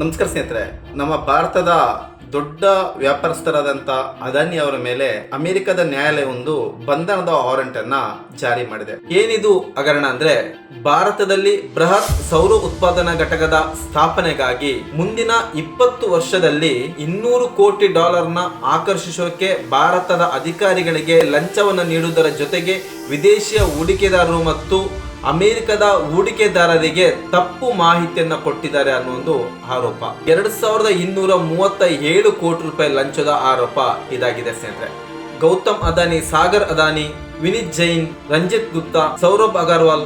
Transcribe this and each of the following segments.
ನಮಸ್ಕಾರ ಸ್ನೇಹಿತರೆ, ನಮ್ಮ ಭಾರತದ ದೊಡ್ಡ ವ್ಯಾಪಾರಸ್ಥರಾದಂಥ ಅದಾನಿ ಅವರ ಮೇಲೆ ಅಮೆರಿಕದ ನ್ಯಾಯಾಲಯ ಒಂದು ಬಂಧನದ ವಾರೆಂಟ್ ಅನ್ನ ಜಾರಿ ಮಾಡಿದೆ. ಏನಿದು ಹಗರಣ ಅಂದ್ರೆ, ಭಾರತದಲ್ಲಿ ಬೃಹತ್ ಸೌರ ಉತ್ಪಾದನಾ ಘಟಕದ ಸ್ಥಾಪನೆಗಾಗಿ ಮುಂದಿನ ಇಪ್ಪತ್ತು ವರ್ಷದಲ್ಲಿ ಇನ್ನೂರು ಕೋಟಿ ಡಾಲರ್ನ ಆಕರ್ಷಿಸೋಕೆ ಭಾರತದ ಅಧಿಕಾರಿಗಳಿಗೆ ಲಂಚವನ್ನು ನೀಡುವುದರ ಜೊತೆಗೆ ವಿದೇಶಿಯ ಹೂಡಿಕೆದಾರರು ಮತ್ತು ಅಮೆರಿಕದ ಹೂಡಿಕೆದಾರರಿಗೆ ತಪ್ಪು ಮಾಹಿತಿಯನ್ನ ಕೊಟ್ಟಿದ್ದಾರೆ ಅನ್ನೋ ಒಂದು ಆರೋಪ. ಎರಡ್ ಸಾವಿರದ ಇನ್ನೂರ ಮೂವತ್ತ ಏಳು ಕೋಟಿ ರೂಪಾಯಿ ಲಂಚದ ಆರೋಪ ಇದಾಗಿದೆ ಸ್ನೇಹಿತರೆ. ಗೌತಮ್ ಅದಾನಿ, ಸಾಗರ್ ಅದಾನಿ, ವಿನೀತ್ ಜೈನ್, ರಂಜಿತ್ ಗುಪ್ತಾ, ಸೌರಭ್ ಅಗರ್ವಾಲ್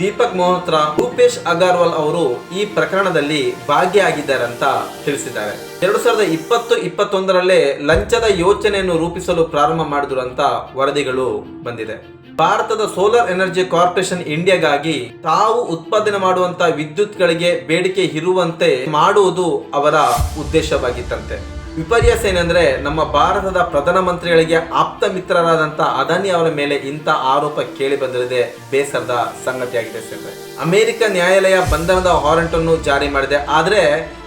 ದೀಪಕ್ ಮೋಹತ್ರಾ ರೂಪೇಶ್ ಅಗರ್ವಾಲ್ ಅವರು ಈ ಪ್ರಕರಣದಲ್ಲಿ ಭಾಗಿಯಾಗಿದ್ದಾರೆ ಅಂತ ತಿಳಿಸಿದ್ದಾರೆ. ಎರಡು ಸಾವಿರದ ಇಪ್ಪತ್ತು, ಇಪ್ಪತ್ತೊಂದರಲ್ಲೇ ಲಂಚದ ಯೋಚನೆಯನ್ನು ರೂಪಿಸಲು ಪ್ರಾರಂಭ ಮಾಡಿದ್ರು ಅಂತ ವರದಿಗಳು ಬಂದಿದೆ. ಭಾರತದ ಸೋಲಾರ್ ಎನರ್ಜಿ ಕಾರ್ಪೊರೇಷನ್ ಇಂಡಿಯಾಗಾಗಿ ತಾವು ಉತ್ಪಾದನೆ ಮಾಡುವಂತ ವಿದ್ಯುತ್ಗಳಿಗೆ ಬೇಡಿಕೆ ಇರುವಂತೆ ಮಾಡುವುದು ಅವರ ಉದ್ದೇಶವಾಗಿತ್ತಂತೆ. ವಿಪರ್ಯಾಸ ಏನಂದ್ರೆ ನಮ್ಮ ಭಾರತದ ಪ್ರಧಾನಮಂತ್ರಿಗಳಿಗೆ ಆಪ್ತ ಮಿತ್ರರಾದಂತ ಅದಾನಿ ಅವರ ಮೇಲೆ ಇಂಥ ಆರೋಪ ಕೇಳಿ ಬಂದಿರದೆ ಬೇಸರದ ಸಂಗತಿಯಾಗಿದೆ ಸ್ನೇಹಿತರೆ ಅಮೆರಿಕ ನ್ಯಾಯಾಲಯ ಬಂಧನದ ವಾರಂಟ್ ಅನ್ನು ಜಾರಿ ಮಾಡಿದೆ. ಆದ್ರೆ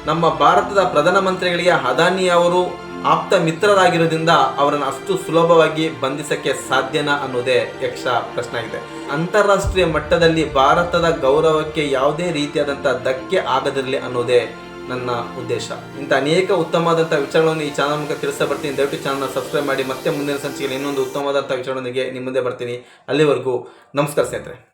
ನಮ್ಮ ಭಾರತದ ಪ್ರಧಾನಮಂತ್ರಿಗಳಿಗೆ ಅದಾನಿ ಅವರು ಆಪ್ತ ಮಿತ್ರರಾಗಿರೋದ್ರಿಂದ ಅವರನ್ನು ಅಷ್ಟು ಸುಲಭವಾಗಿ ಬಂಧಿಸಕ್ಕೆ ಸಾಧ್ಯನಾ ಅನ್ನೋದೇ ಯಕ್ಷ ಪ್ರಶ್ನೆ ಆಗಿದೆ. ಅಂತಾರಾಷ್ಟ್ರೀಯ ಮಟ್ಟದಲ್ಲಿ ಭಾರತದ ಗೌರವಕ್ಕೆ ಯಾವುದೇ ರೀತಿಯಾದಂಥ ಧಕ್ಕೆ ಆಗದಿರಲಿ ಅನ್ನೋದೇ ನನ್ನ ಉದ್ದೇಶ. ಇಂಥ ಅನೇಕ ಉತ್ತಮವಾದಂಥ ವಿಚಾರಗಳನ್ನು ಈ ಚಾನಲ್ ಮೂಲಕ ತಿಳಿಸ್ತಾ ಬರ್ತೀನಿ. ದಯವಿಟ್ಟು ಚಾನಲ್ನ ಸಬ್ಸ್ಕ್ರೈಬ್ ಮಾಡಿ ಮತ್ತೆ ಮುಂದಿನ ಸಂಚಿಕೆಯಲ್ಲಿ ಇನ್ನೊಂದು ಉತ್ತಮವಾದಂಥ ವಿಚಾರದೊಂದಿಗೆ ನಿಮ್ಮ ಮುಂದೆ ಬರ್ತೀನಿ. ಅಲ್ಲಿವರೆಗೂ ನಮಸ್ಕಾರ ಸ್ನೇಹಿತರೆ.